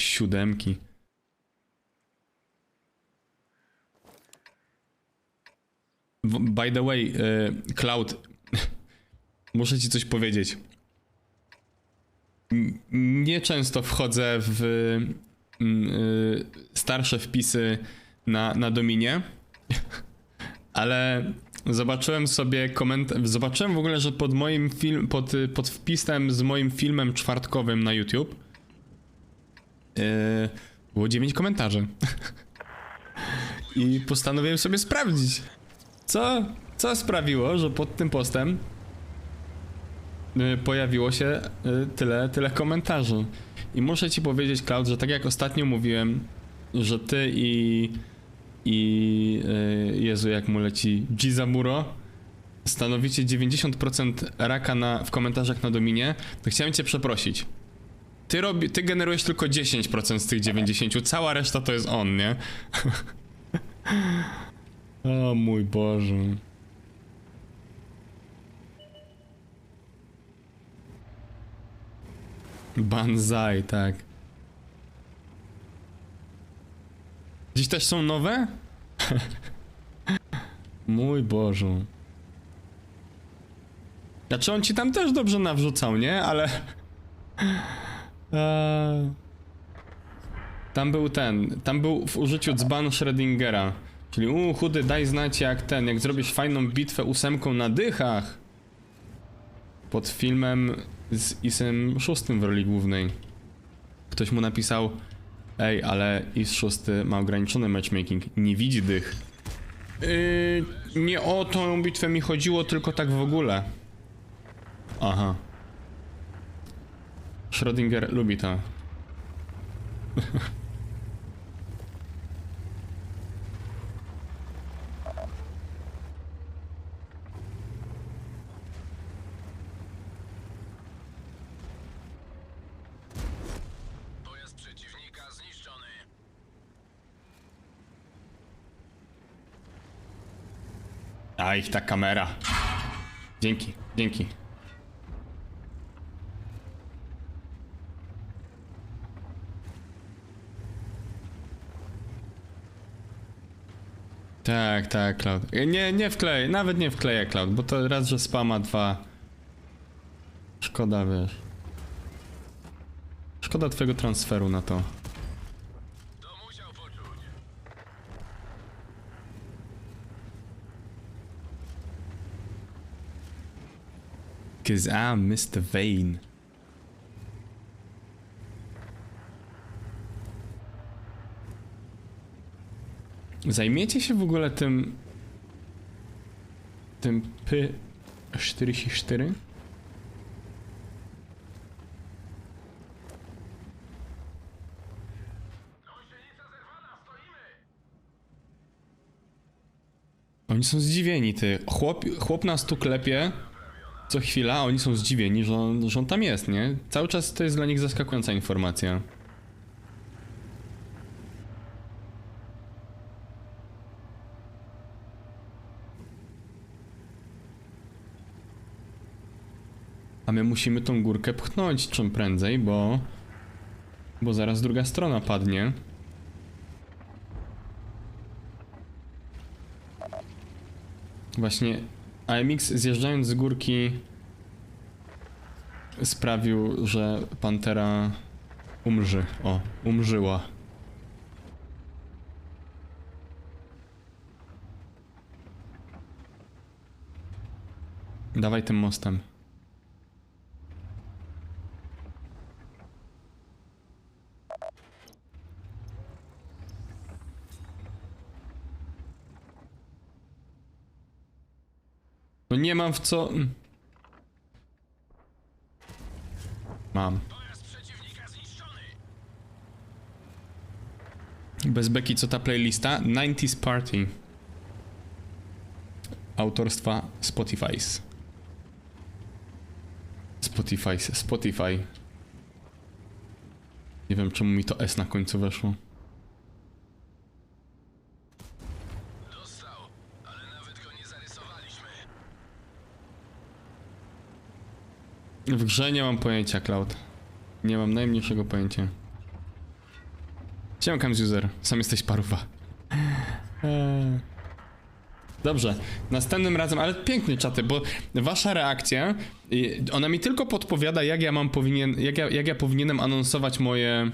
siódemki. By the way, y, Cloud, muszę ci coś powiedzieć. Nieczęsto wchodzę w y, starsze wpisy na, na Dominie, ale zobaczyłem sobie komentarz. Zobaczyłem w ogóle, że pod moim film, pod, pod wpisem z moim filmem czwartkowym na YouTube było 9 komentarzy. I postanowiłem sobie sprawdzić, co, co sprawiło, że pod tym postem y, pojawiło się y, tyle, tyle komentarzy. I muszę ci powiedzieć, Cloud, że tak jak ostatnio mówiłem, że ty i i Jezu, jak mu leci Gizamuro stanowicie 90% raka na, w komentarzach na Dominie, to chciałem cię przeprosić. Ty, robi, ty generujesz tylko 10% z tych 90, cała reszta to jest on, nie? o mój Boże. Banzai, tak. Dziś też są nowe? Mój Boże. Znaczy on ci tam też dobrze nawrzucał, nie? Ale... Eee... Tam był ten, tam był w użyciu dzbanu Schrödingera. Czyli u chudy daj znać jak ten, jak zrobisz fajną bitwę ósemką na dychach. Pod filmem z Isem szóstym w roli głównej. Ktoś mu napisał Ej, ale Is 6 ma ograniczony matchmaking, nie widzi dych. Yy, nie o tą bitwę mi chodziło, tylko tak w ogóle. Aha. Schrödinger lubi to. A ich ta kamera. Dzięki, dzięki. Tak, Cloud. Nie, nie wkleję, nawet nie wkleję Cloud, bo to raz, że spama, dwa. Szkoda, wiesz. Szkoda twojego transferu na to. Cause I'm Mr. Vane. Zajmiecie się w ogóle tym... tym P44? Gąsienica zerwana, stoimy! Oni są zdziwieni, ty. Chłop, chłop nas tu klepie co chwila, a oni są zdziwieni, że on, że on tam jest, nie? Cały czas to jest dla nich zaskakująca informacja. A my musimy tą górkę pchnąć czym prędzej, bo... Bo zaraz druga strona padnie. Właśnie AMX zjeżdżając z górki sprawił, że Pantera umrzy. O, umrzyła. Dawaj tym mostem. Nie mam w co... mm. Mam. Bez beki co ta playlista? 90s Party. Autorstwa Spotify's. Spotify's, Spotify. Nie wiem czemu mi to S na końcu weszło. Dostał, ale nawet go nie zarysowaliśmy. W grze nie mam pojęcia, Cloud. Nie mam najmniejszego pojęcia. Siemka, user. Sam jesteś paruwa. Eee. Dobrze, następnym razem, ale pięknie czaty, bo wasza reakcja, ona mi tylko podpowiada, jak ja mam powinien, jak ja, jak ja powinienem anonsować moje,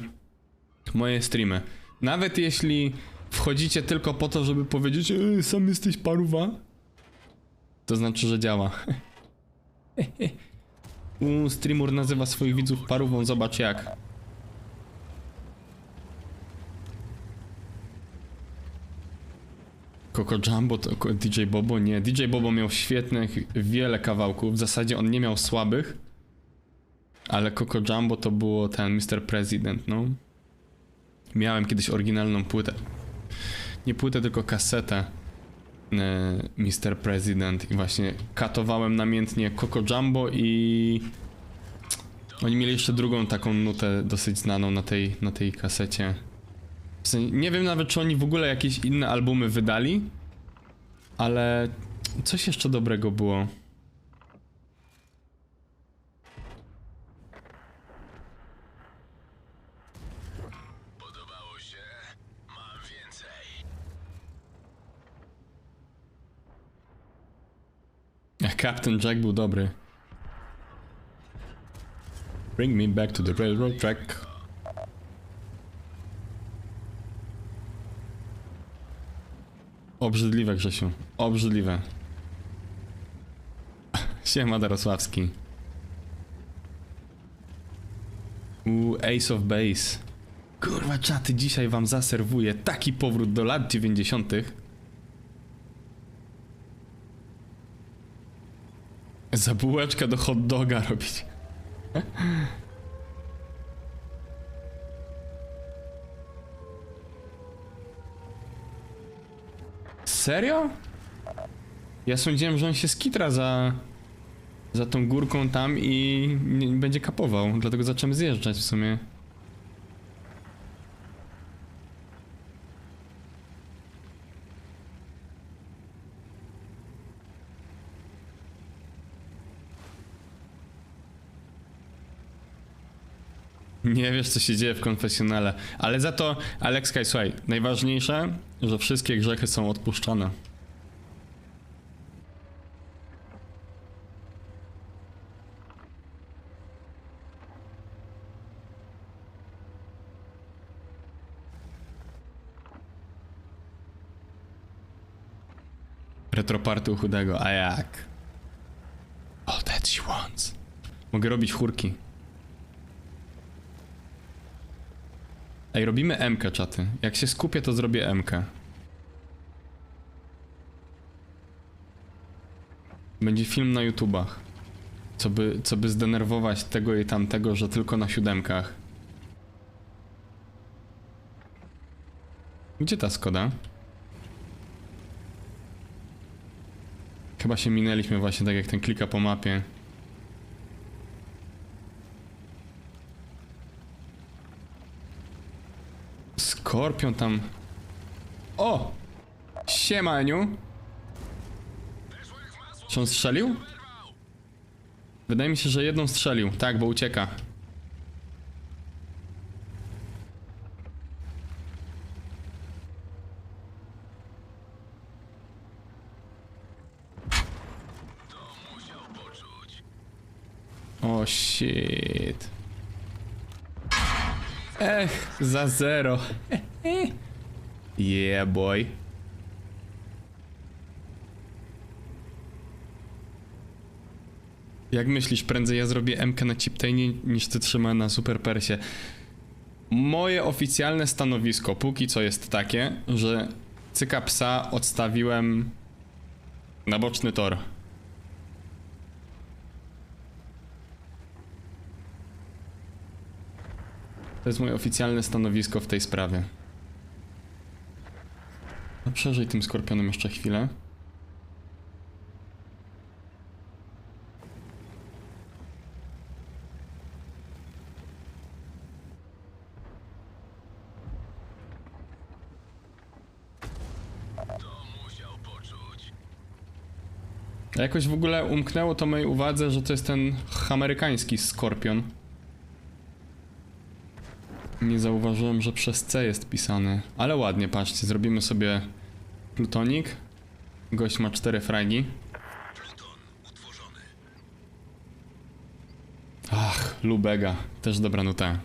moje streamy. Nawet jeśli wchodzicie tylko po to, żeby powiedzieć, e, sam jesteś paruwa, to znaczy, że działa. U, streamer nazywa swoich widzów parówą, zobacz jak. Coco Jumbo to DJ Bobo? Nie, DJ Bobo miał świetnych wiele kawałków. W zasadzie on nie miał słabych. Ale Coco Jumbo to było ten Mr. President, no. Miałem kiedyś oryginalną płytę. Nie płytę, tylko kasetę. Mr. President i właśnie katowałem namiętnie Coco Jumbo i oni mieli jeszcze drugą taką nutę dosyć znaną na tej, na tej kasecie. W sensie, nie wiem nawet, czy oni w ogóle jakieś inne albumy wydali, ale coś jeszcze dobrego było. Podobało się? Mam więcej. Ach, Captain Jack był dobry. Bring me back to the railroad track. Obrzydliwe, Grzesiu. Obrzydliwe. Siema, Darosławski. U Ace of Base. Kurwa, czaty, dzisiaj wam zaserwuję taki powrót do lat 90. Za bułeczkę do hot doga robić. Serio? Ja sądziłem, że on się skitra za... za tą górką tam i będzie kapował, dlatego zacząłem zjeżdżać w sumie. Nie wiesz, co się dzieje w konfesjonale. Ale za to, Alex Kaj, słuchaj, najważniejsze, że wszystkie grzechy są. Retroparty u chudego, a jak? All that she wants. Mogę robić chórki. Ej, robimy MK, czaty. Jak się skupię, to zrobię MK. Będzie film na YouTubach. Co by, co by zdenerwować tego i tamtego, że tylko na siódemkach. Gdzie ta Skoda? Chyba się minęliśmy właśnie tak jak ten klika po mapie. Skorpion tam. O! Siema, Eniu. Czy on strzelił? Wydaje mi się, że jedną strzelił. Tak, bo ucieka. O shit. Ech, za zero. Yeah, boy. Jak myślisz, prędzej ja zrobię MK na Chiptainie niż ty trzyma na Super Persie? Moje oficjalne stanowisko póki co jest takie, że cyka psa odstawiłem na boczny tor. To jest moje oficjalne stanowisko w tej sprawie. No przeżyj tym skorpionem jeszcze chwilę. Jakoś w ogóle umknęło to mojej uwadze, że to jest ten amerykański skorpion. Nie zauważyłem, że przez C jest pisane. Ale ładnie, patrzcie, zrobimy sobie plutonik. Gość ma cztery fragi. Ach, Lubega. Też dobra nuta.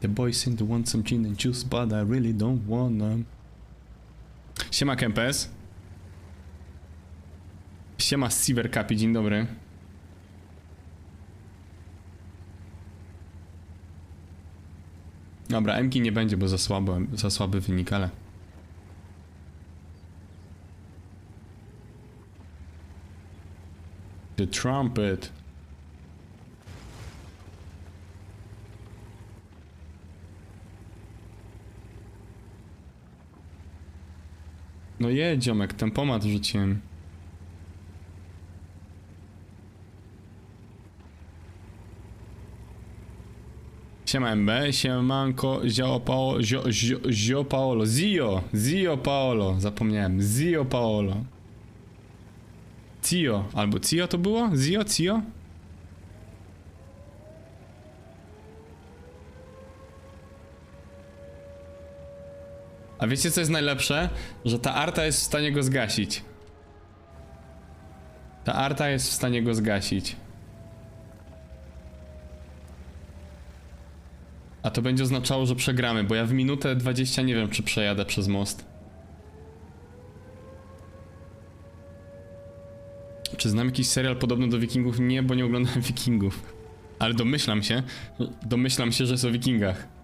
The boys seem to want some gin and juice, but I really don't wanna. Siema Kempes. Siema Silver Capi, dzień dobry. Dobra, Mki nie będzie, bo za, słabo, za słaby wynik, ale... The trumpet. No jedź, ziomek, tempomat rzuciłem. Siema MB, siemanko, Zio Paolo, Zio, Zio, Zio Paolo, Zio, Zio Paolo, zapomniałem, Zio Paolo. Cio, albo Cio to było? Zio, Cio? A wiecie co jest najlepsze? Że ta arta jest w stanie go zgasić. Ta arta jest w stanie go zgasić. A to będzie oznaczało, że przegramy, bo ja w minutę 20 nie wiem, czy przejadę przez most. Czy znam jakiś serial podobny do Wikingów? Nie, bo nie oglądałem Wikingów. Ale domyślam się, domyślam się, że jest o Wikingach.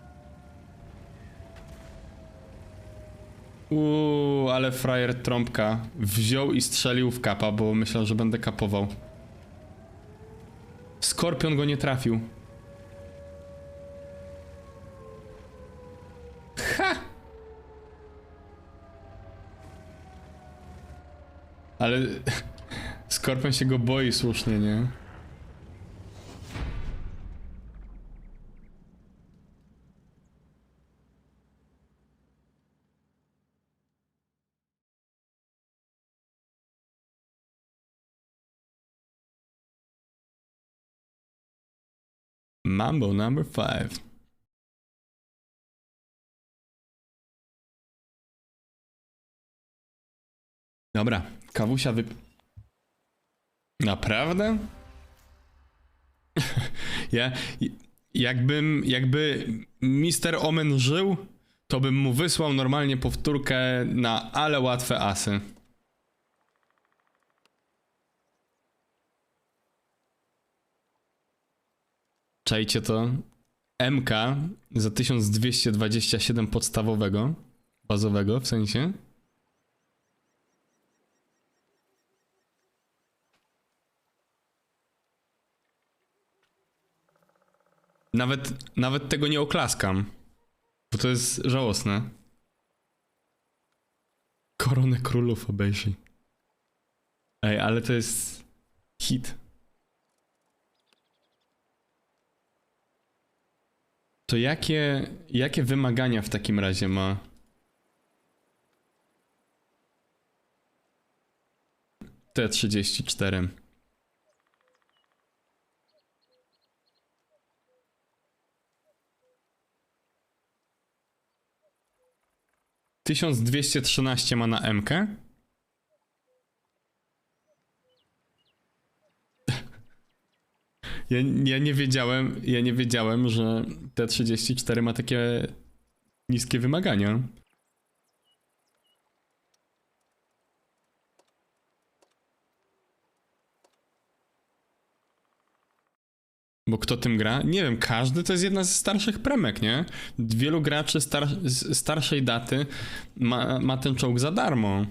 Uuu, ale frajer trąbka wziął i strzelił w kapa, bo myślał, że będę kapował. Skorpion go nie trafił. Ha! Ale Skorpion się go boi słusznie, nie? Mambo number five. Dobra, kawusia wyp... Naprawdę? ja... Jakbym... Jakby Mister Omen żył, to bym mu wysłał normalnie powtórkę na ale łatwe asy. Czajcie to. MK za 1227 podstawowego, bazowego w sensie. Nawet, nawet tego nie oklaskam, bo to jest żałosne. Koronę królów obejrzyj. Ej, ale to jest hit. To jakie, jakie wymagania w takim razie ma? T34. Tysiąc dwieście trzynaście ma na MK? Ja, ja nie wiedziałem, ja nie wiedziałem, że T34 ma takie niskie wymagania. Bo kto tym gra? Nie wiem, każdy to jest jedna ze starszych premek, nie? Wielu graczy star z starszej daty ma, ma ten czołg za darmo.